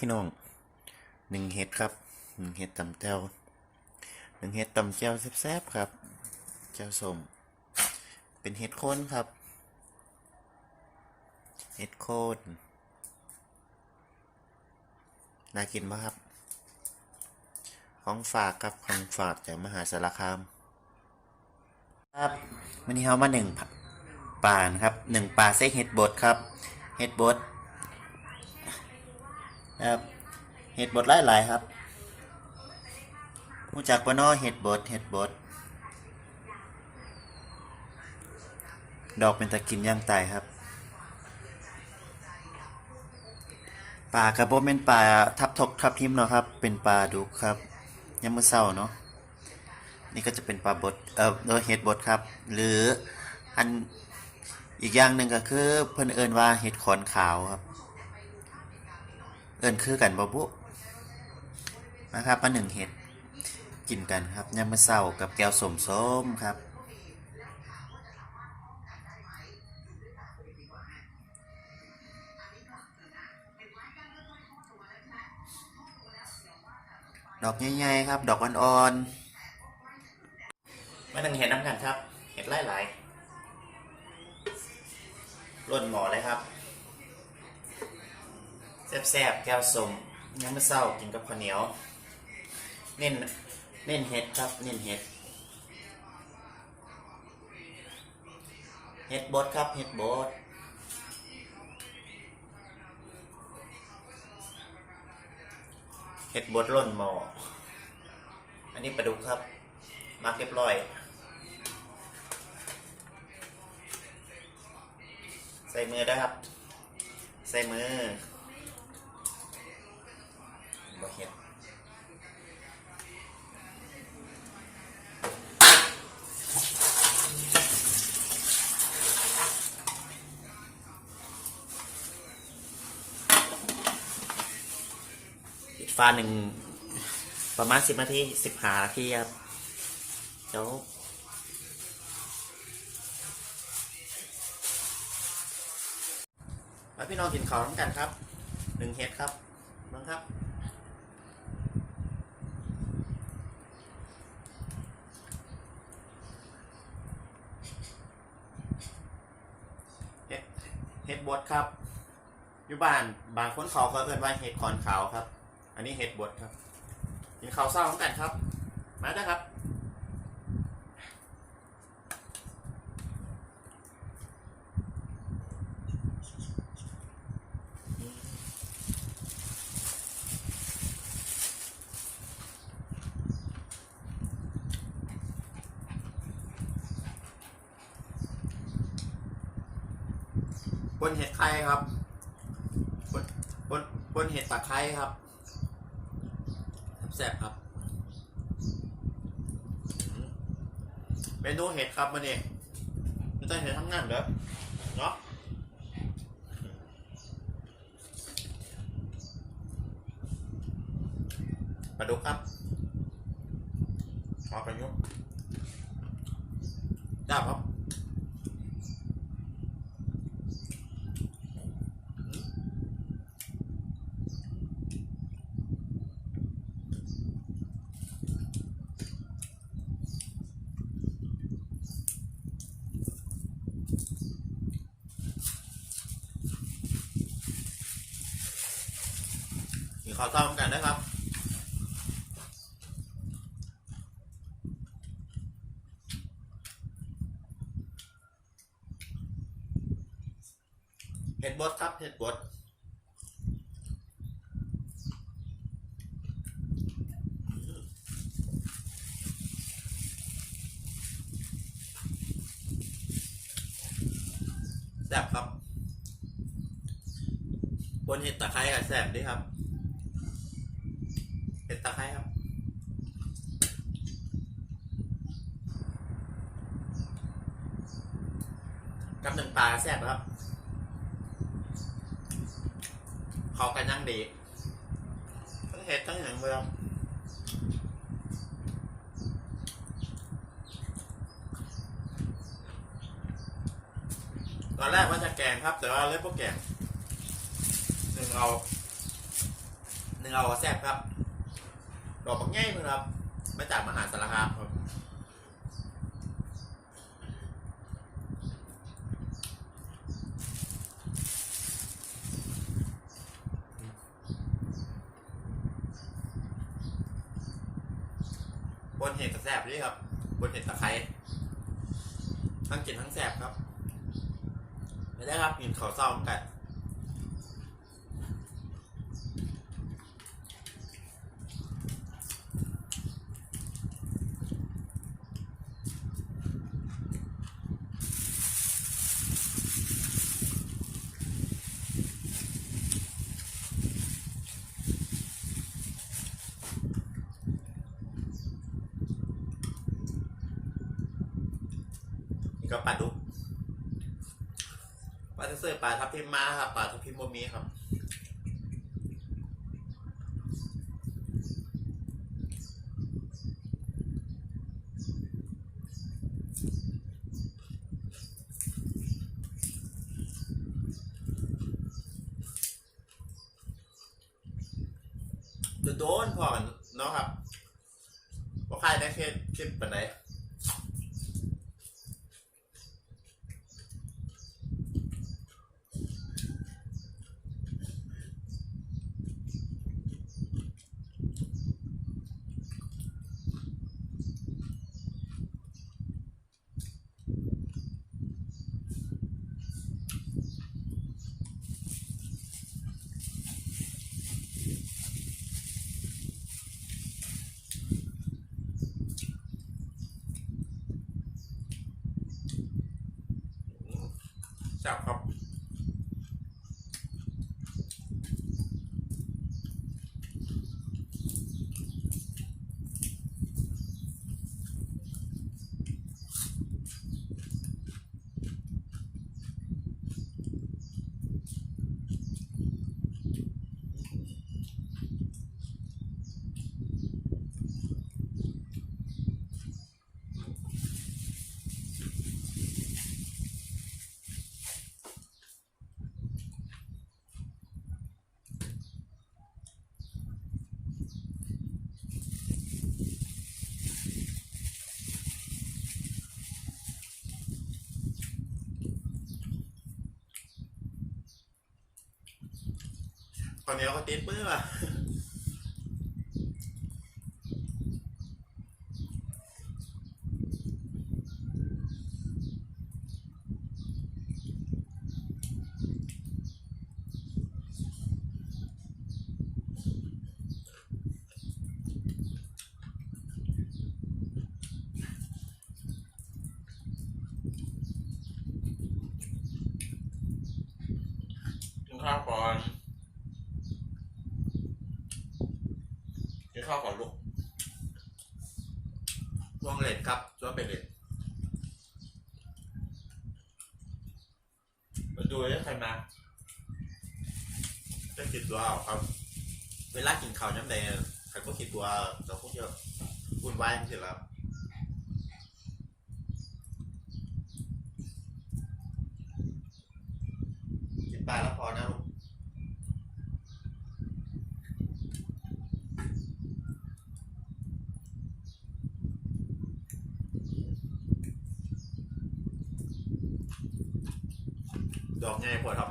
พี่น้องหนึ่งเห็ดครับหนึ่งเห็ดตำแจ่วหนึ่งเห็ดตำแจ่วแซ่บๆครับแจ่วส้มเป็นเห็ดโคนครับ เห็ดโคนน่ากินปะครับ ของฝากครับของฝากจากมหาสารคาม ครับวันนี้เรามาหนึ่งปลานครับหนึ่งปลาเส้เห็ดบดครับ เห็ดบด นะครับเห็ดบดหลายๆครับรู้จักปะนอเห็ดบดเห็ดบดดอกเป็นตะกินย่างตายครับปลากระโบเป็นปลาทับทกทับทิมเนาะครับ เป็นปลาดุกครับยามมือเช้าเนาะนี่ก็จะเป็นปลาบดเอ่อโดยเห็ดบดครับ หรืออันอีกอย่างหนึ่งก็คือเพิ่นเอิ้นว่าเห็ดขอนขาวครับ เอิ้นคือกันบ่บุนะครับมาหนึ่งเห็ดกินกันครับยามมื้อเช้ากับแก้วสมส้มครับดอกใหญ่ๆครับ ดอกอ่อนๆมาหนึ่งเห็ดน้ำกันครับ เห็ดหลายๆร่นหมอเลยครับ แซ่บๆแก้วสมยังไม่เศร้ากินกับข้าวเหนียว เน้นเน้นเห็ดครับ เน้นเห็ด เห็ดบดครับ เห็ดบดเห็ดบดร่นหมอ อันนี้ปลาดุกครับมักเรียบร้อย ใส่มือได้ครับ ใส่มือ บ่เห็ดฟ้าหนึ่งประมาณสิบนาทีสิบหานาทีครับเดี๋ยวมาพี่น้องกินข้าวน้ำกันครับหนึ่งเฮ็ดครับน้องครับ เฮ็ด เฮ็ดบดครับ อยู่บ้านบางคนเขาก็เอิ้นว่าเห็ดขอนขาวครับ อันนี้เห็ดบดครับกินข้าวเศร้าของกันครับ มาจ้ะครับ นเห็ดไข่ครับบนบนบนเห็ดตะไคร้ครับแซ่บครับ เมนูเห็ดครับมันนี่ไม่ต้องเห็ดทั้งนั้นเด้อเนาะปลาดุกครับขอประยุกต์ได้ครับ ข้าวต้มกันนะครับเห็ดบดครับเห็ดบดแซ่บครับบนเห็ดตะไคร้กับแซ่บด้วยครับ เห็ดตะไคร้ครับกับหนึ่งปลาแซ่บครับเขากันยังดีทั้งเห็ดทั้งอย่างเมืองตอนแรกว่าจะแกงครับ แต่ว่าเล่นพวกแกงหนึ่งเอาเนื้อเอาแซ่บครับ ดอกบักง่ายมึงครับ มาจากมหาสารคามครับบนเห็ดแซบด้วยครับ บนเห็ดตะไคร้ทั้งกินทั้งแสบครับไม่ได้ครับกินข้าวเศร้าเหมือนกัน นี่ก็ปลาดุกปลาเสื้อปลาทับทิมมาครับปลาทับทิมโมมีครับโดนพอกันเนาะครับว่าใครได้เคสคลิปปันไหน จับครับต อนนี้ก็ติดมืออะกินข้าวก่อนกิน ข้าวก่อนลูกช่วงเล็ดครับช่วงเป็นเล็ดมาดูได้ใครมาจะคิดตัวเอาครับ เวลากินข้าวน้ำแดงใครก็คิดตัวเราคงจะวุ่นวายไม่ใช่เหรอครับกินปลาแล้วพอนะลูก ดอกใหญ่กว่าครับ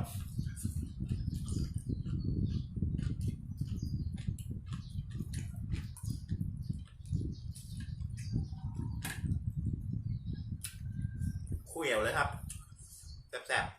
คุยเอาเลยครับแซ่บๆ